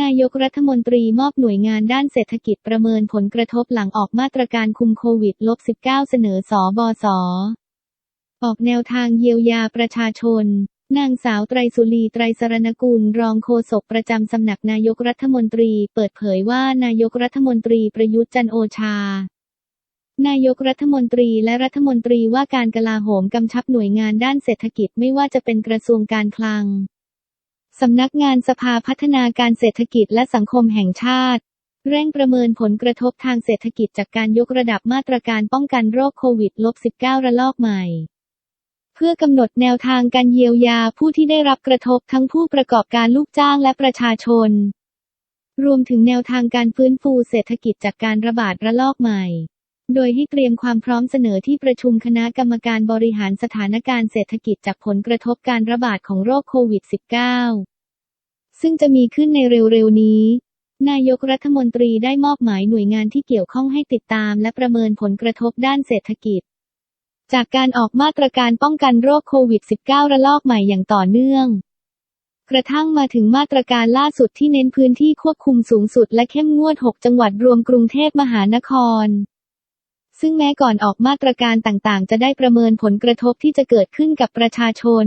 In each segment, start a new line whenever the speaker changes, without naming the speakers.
นายกรัฐมนตรีมอบหน่วยงานด้านเศรษฐกิจประเมินผลกระทบหลังออกมาตรการคุมโควิด -19 เสนอสอบสออกแนวทางเยียวยาประชาชน นางสาวไตรสุรีไตรสรณกุลรองโฆษกประจำสำนักนายกรัฐมนตรี เปิดเผยว่านายกรัฐมนตรีประยุทธ์จันโอชานายกรัฐมนตรีและรัฐมนตรีว่าการกลาโหมกำชับหน่วยงานด้านเศรษฐกิจไม่ว่าจะเป็นกระทรวงการคลัง สำนักงานสภาพัฒนาการเศรษฐกิจและสังคมแห่งชาติ เร่งประเมินผลกระทบทางเศรษฐกิจจากการยกระดับมาตรการป้องกันโรคโควิด -19 ระลอกใหม่ เพื่อกำหนดแนวทางการเยียวยาผู้ที่ได้รับกระทบทั้งผู้ประกอบการลูกจ้างและประชาชน รวมถึงแนวทางการฟื้นฟูเศรษฐกิจจากการระบาดระลอกใหม่ โดยให้เตรียมความพร้อมเสนอที่ประชุมคณะกรรมการบริหารสถานการณ์เศรษฐกิจจากผลกระทบการระบาดของโรคโควิด -19 ซึ่งจะมีขึ้นในเร็วๆนี้ นายกรัฐมนตรีได้มอบหมายหน่วยงานที่เกี่ยวข้องให้ติดตามและประเมินผลกระทบด้านเศรษฐกิจ จากการออกมาตรการป้องกันโรคโควิด -19 ระลอกใหม่อย่างต่อเนื่องกระทั่งมาถึงมาตรการล่าสุดที่เน้นพื้นที่ควบคุมสูงสุดและเข้มงวด 6 จังหวัดรวมกรุงเทพมหานคร ซึ่งแม้ก่อนออกมาตรการต่างๆ จะได้ประเมินผลกระทบที่จะเกิดขึ้นกับประชาชน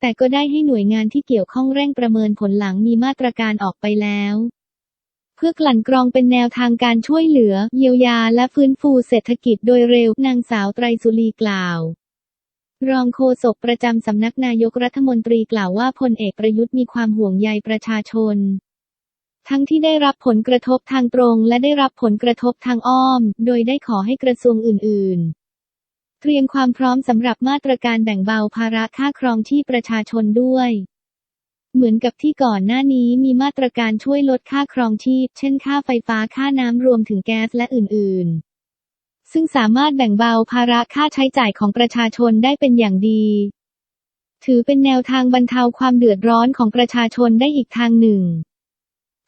แต่ก็ได้ให้หน่วยงานที่เกี่ยวข้องเร่งประเมินผลหลังมีมาตรการออกไปแล้ว เพื่อกลั่นกรองเป็นแนวทางการช่วยเหลือ เยียวยาและฟื้นฟูเศรษฐกิจโดยเร็วนางสาวไตรสุรีกล่าว รองโฆษกประจำสำนักนายกรัฐมนตรีกล่าวว่าพลเอกประยุทธ์มีความห่วงใยประชาชน ทั้งที่ได้รับผลกระทบทางตรงและได้รับผลกระทบทางอ้อม โดยได้ขอให้กระทรวงอื่น ๆ เตรียมความพร้อมสำหรับมาตรการแบ่งเบาภาระค่าครองที่ประชาชนด้วย เหมือนกับที่ก่อนหน้านี้มีมาตรการช่วยลดค่าครองชีพ เช่นค่าไฟฟ้าค่าน้ำรวมถึงแก๊สและอื่น ๆซึ่งสามารถแบ่งเบาภาระค่าใช้จ่ายของประชาชนได้เป็นอย่างดี ถือเป็นแนวทางบรรเทาความเดือดร้อนของประชาชนได้อีกทางหนึ่ง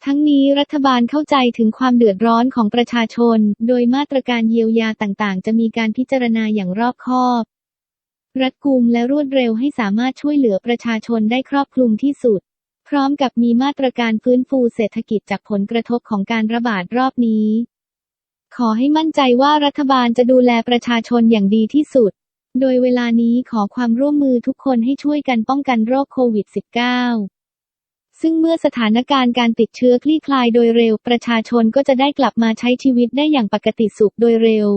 ทั้งนี้รัฐบาลเข้าใจถึงความเดือดร้อนของประชาชน โดยมาตรการเยียวยาต่างๆ จะมีการพิจารณาอย่างรอบคอบ รัดกุมและรวดเร็วให้สามารถช่วยเหลือประชาชนได้ครอบคลุมที่สุด พร้อมกับมีมาตรการฟื้นฟูเศรษฐกิจจากผลกระทบของการระบาดรอบนี้ ขอให้มั่นใจว่ารัฐบาลจะดูแลประชาชนอย่างดีที่สุด โดยเวลานี้ขอความร่วมมือทุกคนให้ช่วยกันป้องกันโรคโควิด -19 ซึ่งเมื่อสถานการณ์การติดเชื้อคลี่คลายโดยเร็ว ประชาชนก็จะได้กลับมาใช้ชีวิตได้อย่างปกติสุขโดยเร็ว